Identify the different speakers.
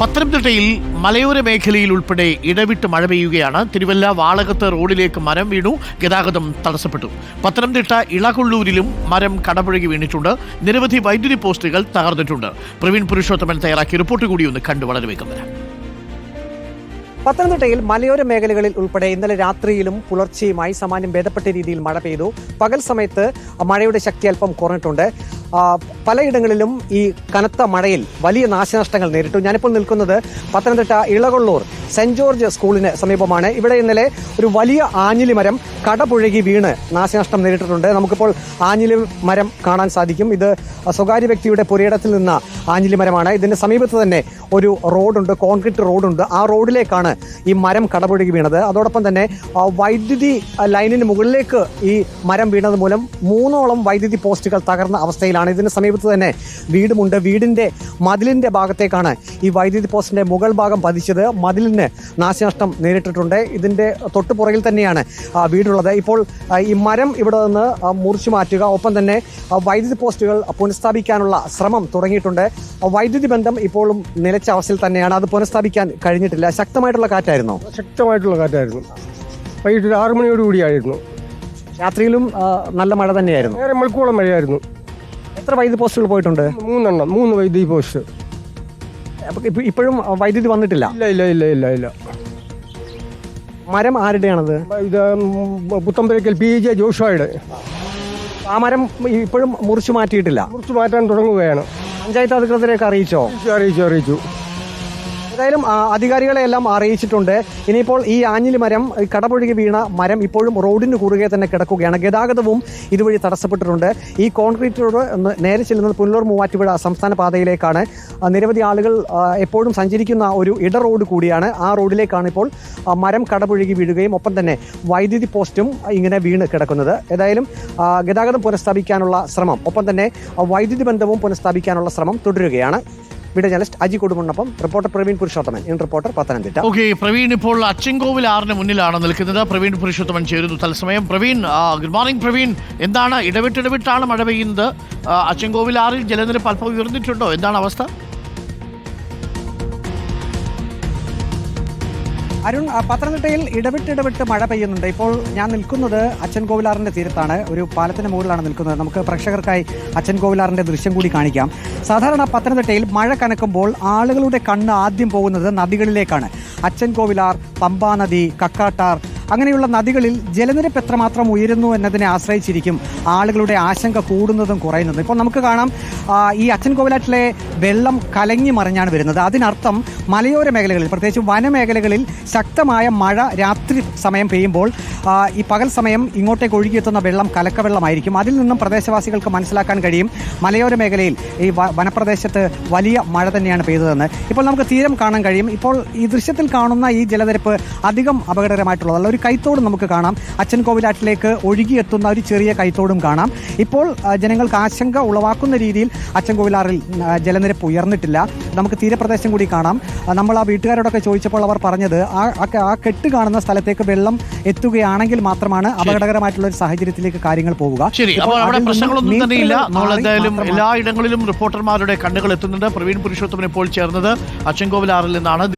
Speaker 1: പത്തനംതിട്ടയിൽ മലയോര മേഖലയിൽ ഉൾപ്പെടെ ഇടവിട്ട് മഴ പെയ്യുകയാണ്. തിരുവല്ല വാളകത്ത് റോഡിലേക്ക് മരം വീണു. ഗതാഗതം തടസ്സപ്പെട്ടു. പത്തനംതിട്ട ഇളകൊള്ളൂരിലും മരം കടപുഴകി വീണിട്ടുണ്ട്. നിരവധി വൈദ്യുതി പോസ്റ്റുകൾ തകർന്നിട്ടുണ്ട്. പ്രവീൺ പുരുഷോത്തമൻ തയ്യാറാക്കിയ റിപ്പോർട്ട് കൂടി ഒന്ന് കണ്ടു വളരെ വേഗം വരാം.
Speaker 2: പത്തനംതിട്ടയിൽ മലയോര മേഖലകളിൽ ഉൾപ്പെടെ ഇന്നലെ രാത്രിയിലും പുലർച്ചെയുമായി സാമാന്യം ഭേദപ്പെട്ട രീതിയിൽ മഴ പെയ്തു. പകൽ സമയത്ത് മഴയുടെ ശക്തി അല്പം കുറഞ്ഞിട്ടുണ്ട്. പലയിടങ്ങളിലും ഈ കനത്ത മഴയിൽ വലിയ നാശനഷ്ടങ്ങൾ നേരിട്ടു. ഞാനിപ്പോൾ നിൽക്കുന്നത് പത്തനംതിട്ട ഇളകൊള്ളൂർ സെന്റ് ജോർജ് സ്കൂളിന് സമീപമാണ്. ഇവിടെ ഇന്നലെ ഒരു വലിയ ആഞ്ഞിലി മരം കടപുഴകി വീണ് നാശനഷ്ടം നേരിട്ടിട്ടുണ്ട്. നമുക്കിപ്പോൾ ആഞ്ഞിലി മരം കാണാൻ സാധിക്കും. ഇത് സ്വകാര്യ വ്യക്തിയുടെ പുരയിടത്തിൽ നിന്ന ആഞ്ഞിലി മരമാണ്. ഇതിന്റെ സമീപത്ത് തന്നെ ഒരു റോഡുണ്ട് കോൺക്രീറ്റ് റോഡുണ്ട്. ആ റോഡിലേക്കാണ് ഈ മരം കടപുഴകി വീണത്. അതോടൊപ്പം തന്നെ വൈദ്യുതി ലൈനിന് മുകളിലേക്ക് ഈ മരം വീണത് മൂലം മൂന്നോളം വൈദ്യുതി പോസ്റ്റുകൾ തകർന്ന അവസ്ഥയിലാണ്. ഇതിന് സമീപത്ത് തന്നെ വീടുമുണ്ട്. വീടിന്റെ മതിലിന്റെ ഭാഗത്തേക്കാണ് ഈ വൈദ്യുതി പോസ്റ്റിന്റെ മുകൾ ഭാഗം പതിച്ചത്. മതിലിന് നാശനഷ്ടം നേരിട്ടിട്ടുണ്ട്. ഇതിന്റെ തൊട്ടു പുറകിൽ തന്നെയാണ് വീടുള്ളത്. ഇപ്പോൾ ഈ മരം ഇവിടെ നിന്ന് മുറിച്ചു മാറ്റുക ഒപ്പം തന്നെ വൈദ്യുതി പോസ്റ്റുകൾ പുനഃസ്ഥാപിക്കാനുള്ള ശ്രമം തുടങ്ങിയിട്ടുണ്ട്. വൈദ്യുതി ബന്ധം ഇപ്പോഴും നിലച്ച അവസ്ഥയിൽ തന്നെയാണ്. അത് പുനഃസ്ഥാപിക്കാൻ കഴിഞ്ഞിട്ടില്ല. ശക്തമായിട്ടുള്ള കാറ്റായിരുന്നു?
Speaker 3: ശക്തമായിട്ടുള്ള കാറ്റായിരുന്നു. വൈകിട്ട് ഒരു ആറു മണിയോട് കൂടിയായിരുന്നു.
Speaker 2: രാത്രിയിലും നല്ല മഴ തന്നെയായിരുന്നു.
Speaker 3: നേരെ മണിക്കൂളം മഴയായിരുന്നു.
Speaker 2: എത്ര വൈദ്യുതി പോസ്റ്റുകൾ പോയിട്ടുണ്ട്?
Speaker 3: മൂന്നെണ്ണം മൂന്ന് വൈദ്യുതി പോസ്റ്റ്.
Speaker 2: അപ്പൊ ഇപ്പ- ഇപ്പോഴും വൈദ്യുതി വന്നിട്ടില്ല.
Speaker 3: ഇല്ല ഇല്ല ഇല്ല ഇല്ല ഇല്ല.
Speaker 2: മരം ആരുടെയാണത്?
Speaker 3: ഇത് പുത്തമ്പരക്കൽ പി ജെ ജോഷായുടെ.
Speaker 2: ആ മരം ഇപ്പോഴും മുറിച്ചു മാറ്റിയിട്ടില്ല.
Speaker 3: മുറിച്ചു മാറ്റാൻ തുടങ്ങുകയാണ്.
Speaker 2: പഞ്ചായത്ത് അധികൃതരെയൊക്കെ അറിയിച്ചോ
Speaker 3: അറിയിച്ചു അറിയിച്ചു.
Speaker 2: ഏതായാലും അധികാരികളെ എല്ലാം അറിയിച്ചിട്ടുണ്ട്. ഇനിയിപ്പോൾ ഈ ആഞ്ഞിലി മരം കടപൊഴുകി വീണ മരം ഇപ്പോഴും റോഡിന് കുറുകെ തന്നെ കിടക്കുകയാണ്. ഗതാഗതവും ഇതുവഴി തടസ്സപ്പെട്ടിട്ടുണ്ട്. ഈ കോൺക്രീറ്റ് റോഡ് നേരെ ചെല്ലുന്നത് പുനലൂർ മൂവാറ്റുപുഴ സംസ്ഥാന പാതയിലേക്കാണ്. നിരവധി ആളുകൾ എപ്പോഴും സഞ്ചരിക്കുന്ന ഒരു ഇട റോഡ് കൂടിയാണ്. ആ റോഡിലേക്കാണ് ഇപ്പോൾ മരം കടപുഴകി വീഴുകയും ഒപ്പം തന്നെ വൈദ്യുതി പോസ്റ്റും ഇങ്ങനെ വീണ് കിടക്കുന്നത്. ഏതായാലും ഗതാഗതം പുനഃസ്ഥാപിക്കാനുള്ള ശ്രമം ഒപ്പം തന്നെ വൈദ്യുതി ബന്ധവും പുനഃസ്ഥാപിക്കാനുള്ള ശ്രമം തുടരുകയാണ്. Video journalist Aji Kodumunnappam reporter Praveen Purushothaman in reporter Pathanamthitta
Speaker 1: okay Praveen ഇപ്പോൾ അച്ചൻകോവിൽ ആറിന് മുന്നിലാണ് നിൽക്കുന്നത്. പ്രവീൺ പുരുഷോത്തമൻ ചേരുന്നു തത്സമയം. പ്രവീൺ ഗുഡ് മോർണിംഗ് പ്രവീൺ എന്താണ് ഇടവിട്ടിടവിട്ടാണ് മഴ പെയ്യുന്നത്? അച്ചൻകോവിൽ ആറിൽ ജലനിരപ്പ് അല്പം ഉയർന്നിട്ടുണ്ടോ? എന്താണ് അവസ്ഥ?
Speaker 2: അരുൺ പത്തനംതിട്ടയിൽ ഇടവിട്ട് മഴ പെയ്യുന്നുണ്ട്. ഇപ്പോൾ ഞാൻ നിൽക്കുന്നത് അച്ഛൻ കോവിലാറിന്റെ തീരത്താണ്. ഒരു പാലത്തിന്റെ മുകളിലാണ് നിൽക്കുന്നത്. നമുക്ക് പ്രേക്ഷകർക്കായി അച്ഛൻ കോവിലാറിന്റെ ദൃശ്യം കൂടി കാണിക്കാം. സാധാരണ പത്തനംതിട്ടയിൽ മഴ കനക്കുമ്പോൾ ആളുകളുടെ കണ്ണ് ആദ്യം പോകുന്നത് നദികളിലേക്കാണ്. അച്ഛൻ കോവിലാർ പമ്പാനദി കക്കാട്ടാർ അങ്ങനെയുള്ള നദികളിൽ ജലനിരപ്പ് എത്രമാത്രം ഉയരുന്നു എന്നതിനെ ആശ്രയിച്ചിരിക്കും. ആളുകളുടെ ആശങ്ക കൂടുന്നതും കുറയുന്നതും. ഇപ്പോൾ നമുക്ക് കാണാം ഈ അച്ഛൻ കോവിലാറ്റിലെ വെള്ളം കലങ്ങി മറിഞ്ഞാണ് വരുന്നത്. അതിനർത്ഥം മലയോര മേഖലകളിൽ പ്രത്യേകിച്ച് വനമേഖലകളിൽ ശക്തമായ മഴ രാത്രി സമയം പെയ്യുമ്പോൾ ഈ പകൽ സമയം ഇങ്ങോട്ടേക്ക് ഒഴുകിയെത്തുന്ന വെള്ളം കലക്കവെള്ളമായിരിക്കും അതിൽ നിന്നും പ്രദേശവാസികൾക്ക് മനസ്സിലാക്കാൻ കഴിയും മലയോര മേഖലയിൽ ഈ വനപ്രദേശത്ത് വലിയ മഴ തന്നെയാണ് പെയ്തതെന്ന്. ഇപ്പോൾ നമുക്ക് തീരം കാണാൻ കഴിയും. ഇപ്പോൾ ഈ ദൃശ്യത്തിൽ കാണുന്ന ഈ ജലനിരപ്പ് അധികം അപകടകരമായിട്ടുള്ളതല്ല. ഒരു കൈത്തോട് നമുക്ക് കാണാം. അച്ഛൻ കോവിലാട്ടിലേക്ക് ഒഴുകിയെത്തുന്ന ഒരു ചെറിയ കൈത്തോടും കാണാം. ഇപ്പോൾ ജനങ്ങൾക്ക് ആശങ്ക ഉളവാക്കുന്ന രീതിയിൽ അച്ഛൻ കോവിലാറിൽ ജലനിരപ്പ് ഉയർന്നിട്ടില്ല. നമുക്ക് തീരപ്രദേശം കൂടി കാണാം. നമ്മൾ ആ വീട്ടുകാരോടൊക്കെ ചോദിച്ചപ്പോൾ അവർ പറഞ്ഞത് ആ ആ- കെട്ട് കാണുന്ന സ്ഥലത്തേക്ക് വെള്ളം എത്തുകയാണെങ്കിൽ മാത്രമാണ് അപകടകരമായിട്ടുള്ള ഒരു സാഹചര്യത്തിലേക്ക് കാര്യങ്ങൾ പോവുക.
Speaker 1: ശരി. അപ്പോൾ അവിടെ പ്രശ്നങ്ങളൊന്നും തന്നെയില്ല. നമ്മൾ എന്തായാലും എല്ലായിടങ്ങളിലും റിപ്പോർട്ടർമാരുടെ കണ്ണുകൾ എത്തുന്നുണ്ട്. പ്രവീൺ പുരുഷോത്തമൻ ഇപ്പോൾ ചേർന്നത് അച്ചൻകോവിലാറിൽ നിന്നാണ്.